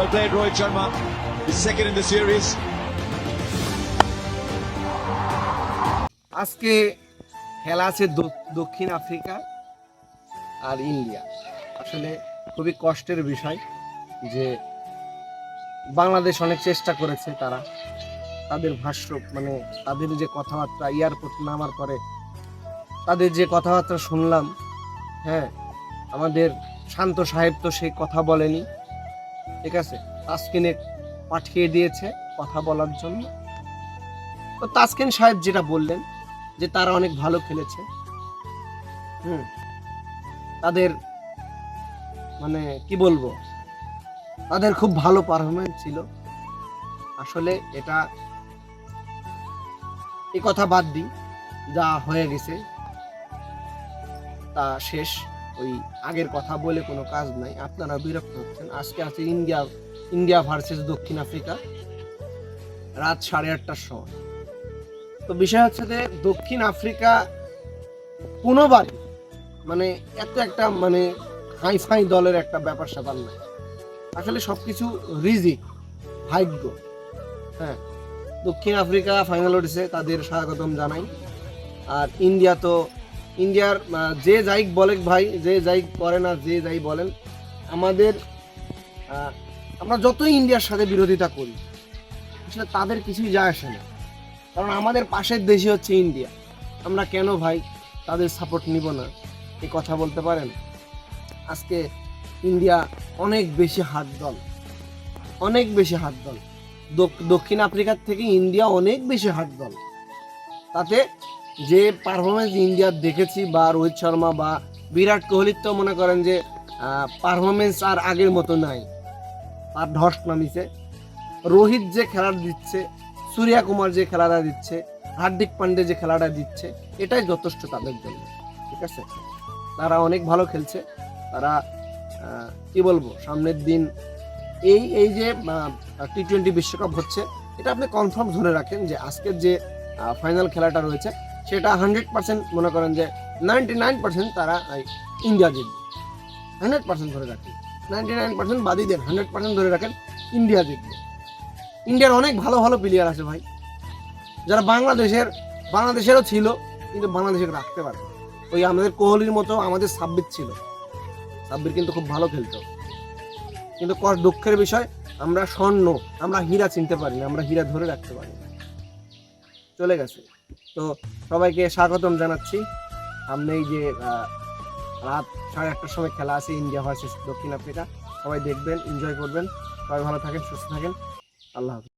Well played, Rohit Sharma. He's second in the series. আজকে খেলা আছে দক্ষিণ আফ্রিকা আর ইন্ডিয়া আসলে খুবই কষ্টের বিষয় যে বাংলাদেশ অনেক চেষ্টা করেছে তারা তাদের ভাষ্য মানে তাদের যে কথাবার্তা এয়ারপোর্ট নামার পরে তাদের যে কথাবার্তা শুনলাম হ্যাঁ আমাদের শান্ত সাহেব তো সেই কথা বলেনি ঠিক আছে? তাসকিনে পাঠিয়ে দিয়েছে কথা বলার জন্য। তো তাসকিন সাহেব যেটা বললেন, যে তারা অনেক ভালো খেলেছে। হুম। তাদের মানে কি বলব? তাদের খুব ভালো পারফরমেন্স ছিল। আসলে এটা এই কথা বাদ দিই, যা হয়ে গেছে, তা শেষ। ওই আগের কথা বলে কোনো কাজ নাই। আপনারা বিরক্ত হচ্ছেন। আজকে আছে ইন্ডিয়া ইন্ডিয়া ভার্সেস দক্ষিণ আফ্রিকা, রাত সাড়ে আটটার সময়। তো বিষয় হচ্ছে যে দক্ষিণ আফ্রিকা কোনোবারই মানে এত একটা মানে হাই ফাই দলের একটা ব্যাপার স্যাপার নাই। আসলে সব কিছু রিজিক ভাগ্য। হ্যাঁ দক্ষিণ আফ্রিকা ফাইনাল উঠেছে, তাদের স্বাগতম জানাই। আর ইন্ডিয়া তো ইন্ডিয়ার যে যাই বলে ভাই, যে যাই করে না, যে যাই বলেন, আমাদের আমরা যতই ইন্ডিয়ার সাথে বিরোধিতা করি, আসলে তাদের কিছুই যায় আসে না। কারণ আমাদের পাশের দেশই হচ্ছে ইন্ডিয়া। আমরা কেন ভাই তাদের সাপোর্ট নিব না? এ কথা বলতে পারেন? আজকে ইন্ডিয়া অনেক বেশি হাত দল। অনেক বেশি হাত দল। দক্ষিণ আফ্রিকার থেকে ইন্ডিয়া অনেক বেশি হাত দল। তাতে যে পারফরমেন্স ইন্ডিয়ার দেখেছি বা রোহিত শর্মা বা বিরাট কোহলির তো মনে করেন যে পারফরমেন্স আর আগের মতো নাই। আর ধস নামিছে রোহিত যে খেলাটা দিচ্ছে, সূর্যা কুমার যে খেলাটা দিচ্ছে, হার্দিক পান্ডে যে খেলাটা দিচ্ছে, এটাই যথেষ্ট তাদের জন্য, ঠিক আছে? তারা অনেক ভালো খেলছে। তারা কি বলব, সামনের দিন এই এই যে টি টোয়েন্টি বিশ্বকাপ হচ্ছে, এটা আপনি কনফার্ম ধরে রাখেন যে আজকের যে ফাইনাল খেলাটা রয়েছে সেটা হান্ড্রেড পার্সেন্ট মনে করেন যে নাইনটি নাইন পার্সেন্ট তারা ইন্ডিয়া জিতবে হান্ড্রেড পার্সেন্ট ধরে রাখেন। নাইনটি নাইন পার্সেন্ট বাদই দেন হান্ড্রেড পার্সেন্ট ধরে রাখেন ইন্ডিয়া জিতবে ইন্ডিয়ার অনেক ভালো ভালো প্লেয়ার আছে ভাই। যারা বাংলাদেশের, বাংলাদেশেরও ছিল, কিন্তু বাংলাদেশের রাখতে পারে ওই আমাদের কোহলির মতো আমাদের সাব্বির ছিল। সাব্বির কিন্তু খুব ভালো খেলতো। কিন্তু কর- দুঃখের বিষয়, আমরা স্বর্ণ, আমরা হীরা চিনতে পারি না আমরা হীরা ধরে রাখতে পারি না। চলে গেছে। তো সবাইকে স্বাগতম জানাচ্ছি। সামনে এই যে রাত সাড়ে আটটার সময় খেলা আছে, ইন্ডিয়া ভার্সেস দক্ষিণ আফ্রিকা। সবাই দেখবেন, এনজয় করবেন। সবাই ভালো থাকেন, সুস্থ থাকেন। আল্লাহ হাফিজ।